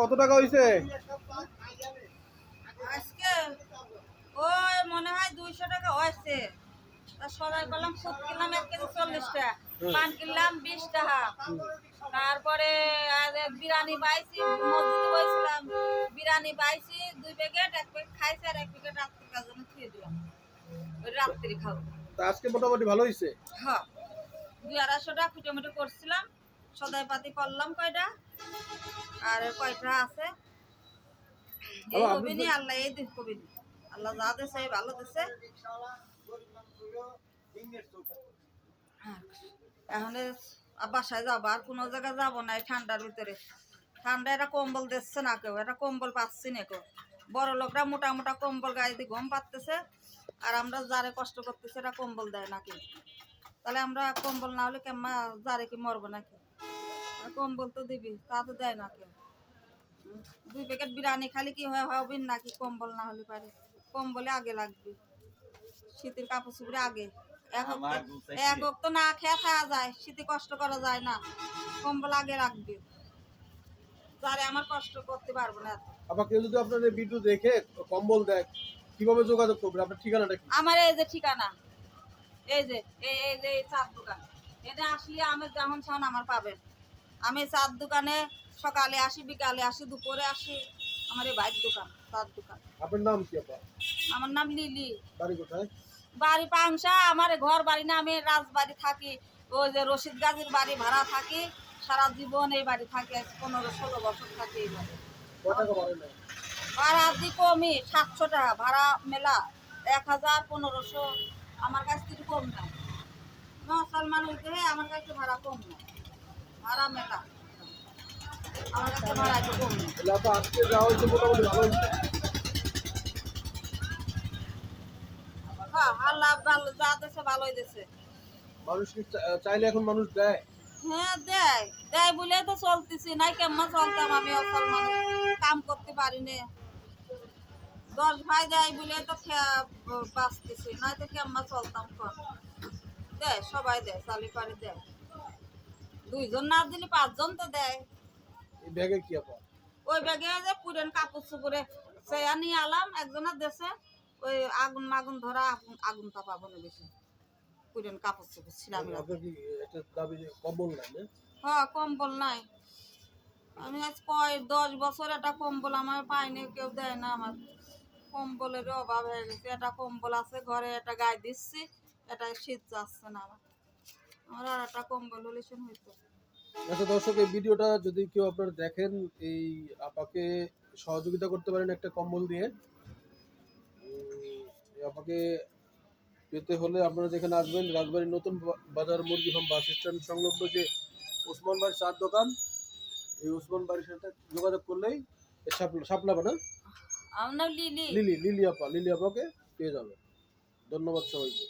কত টাকা হয়েছে আজকে ওই মনে হয় দুইশো টাকা হয়েছে। তা সবাই বললাম খুদ কিনলাম এক কেজি চল্লিশ টাকা পান কিনলাম বিশ টাকা। তারপরে আর বিরিয়ানি পাইছি মসজিদে বসছিলাম। বিরিয়ানি পাইছি দুই প্যাকেট এক প্যাকেট খাইছি আর এক প্যাকেট রাত্রি কাজ জন্য খেয়ে দিলাম। ওই রাত্রি খাব তা আজকে মোটামুটি ভালো হয়েছে হ্যাঁ দুই আড়াইশো টাকা ফুটোমুটো করছিলাম। সদাই পাতি করলাম কয়টা? আর কয়টা আছে? এই কবিনি আল্লাহ এই দিন কবিনি। আল্লাহ যা দেছে ভালো দেছে। এখন বাসায় যাব আর কোনো জায়গায় যাব না এই ঠান্ডার ভিতরে। ঠান্ডা এটা কম্বল দিচ্ছে না কেউ এটা কম্বল পাচ্ছি না কেউ। বড় লোকরা মোটা মোটা কম্বল গায়ে দিয়ে গম পাচ্ছে আর আমরা যারে কষ্ট করতেছে এটা কম্বল দেয় না কেউ তাহলে আমরা কম্বল না হলে কেমন যারে কি মরবো নাকি? কম্বল তো দিবি তা তো দেয় না কেউ। দুই প্যাকেট বিরিয়ানি খালি কি হয় হবে নাকি কম্বল না হলে পারে। কম্বলে আগে লাগবে। শীতের কাপড় চুপড়ে আগে। এক তো- এক হোক তো না খেয়ে খাওয়া যায় শীতে কষ্ট করা যায় না। কম্বল আগে রাখবে যারে আমার কষ্ট করতে পারব না এত। আবার কেউ যদি আপনার ভিডিও দেখে কম্বল দেয় কীভাবে যোগাযোগ করবেন আপনার ঠিকানাটা কি? আমার এই যে ঠিকানা। এই যে এই এই যে এই চার দোকান। এটা আসলে আমি যেমন সামন আমার পাবেন। আমি চার দোকানে সকালে আসি বিকালে আসি দুপুরে আসি। আমার এই বাইর দোকান চার দোকান। আপনার নাম কি আমার নাম লিলি। বাড়ি কোথায়? বাড়ি পাংশা আমার ঘর বাড়ি না আমি রাজবাড়ি থাকি। ওই যে রশিদ গাজীর বাড়ি ভাড়া থাকি। সারা জীবন এই বাড়ি থাকি পনেরো ষোলো বছর থাকি এই বাড়ি। ভাড়া দি কমই সাতশো টাকা। ভাড়া মেলা এক হাজার পনেরোশো। আমার কাছ থেকে কম না মুসলমান হইতে আমার কাছে ভাড়া কম না ভাড়া মেলা আমার কাছে ভাড়া একটু কম আজকে যাওয়া হয়েছে মোটামুটি ভালো হ্যাঁ আল্লাহ ভালো যা দেশে ভালোই দেশে মানুষ কি চাইলে এখন মানুষ দেয়? হ্যাঁ দেয়। দেয় বলে তো চলতেছি। নাই কেমন চলতাম আমি অসল মানুষ। কাম করতে পারি না। দশ ভাই দেয় বলে তো বাঁচতেছি। নাই তো কেমন চলতাম দেয় সবাই দেয় চালি পারি দেয়। দুইজন না দিলে পাঁচজন তো দেয়। এই ব্যাগে কি আপা ওই ব্যাগে যে পুরেন কাপড় চুপুরে সেয়া নিয়ে আলাম একজনের দেশে ওই আগুন মাগুন ধরা আগুন- আগুন তাপাবো না বেশি। পুরেন কাপড় চুপুর ছিলাম কম্বল নাই না? হ্যাঁ কম্বল নাই। আমি আজ কয় দশ বছর একটা কম্বল আমার পাইনি কেউ দেয় না আমার। কম্বলের অভাব হয়ে গেছে একটা কম্বল আছে ঘরে একটা গায়ে দিচ্ছি এটা শীত যাচ্ছে না আমার। আমার আর একটা কম্বল হইতো। আচ্ছা দর্শক এই ভিডিওটা যদি কেউ আপনারা দেখেন এই আপাকে সহযোগিতা করতে পারেন একটা কম্বল দিয়ে। এই আপাকে পেতে হলে আপনারা যেখানে আসবেন রাজবাড়ির নতুন বাজার মুরগি ফার্ম বাস স্ট্যান্ড সংলগ্ন যে ওসমান বাড়ির চার দোকান এই ওসমান বাড়ির সাথে যোগাযোগ করলেই সাপলাবা না? লিলি। লিলি লিলি আপা লিলি আপাকে পেয়ে যাবে ধন্যবাদ সবাইকে।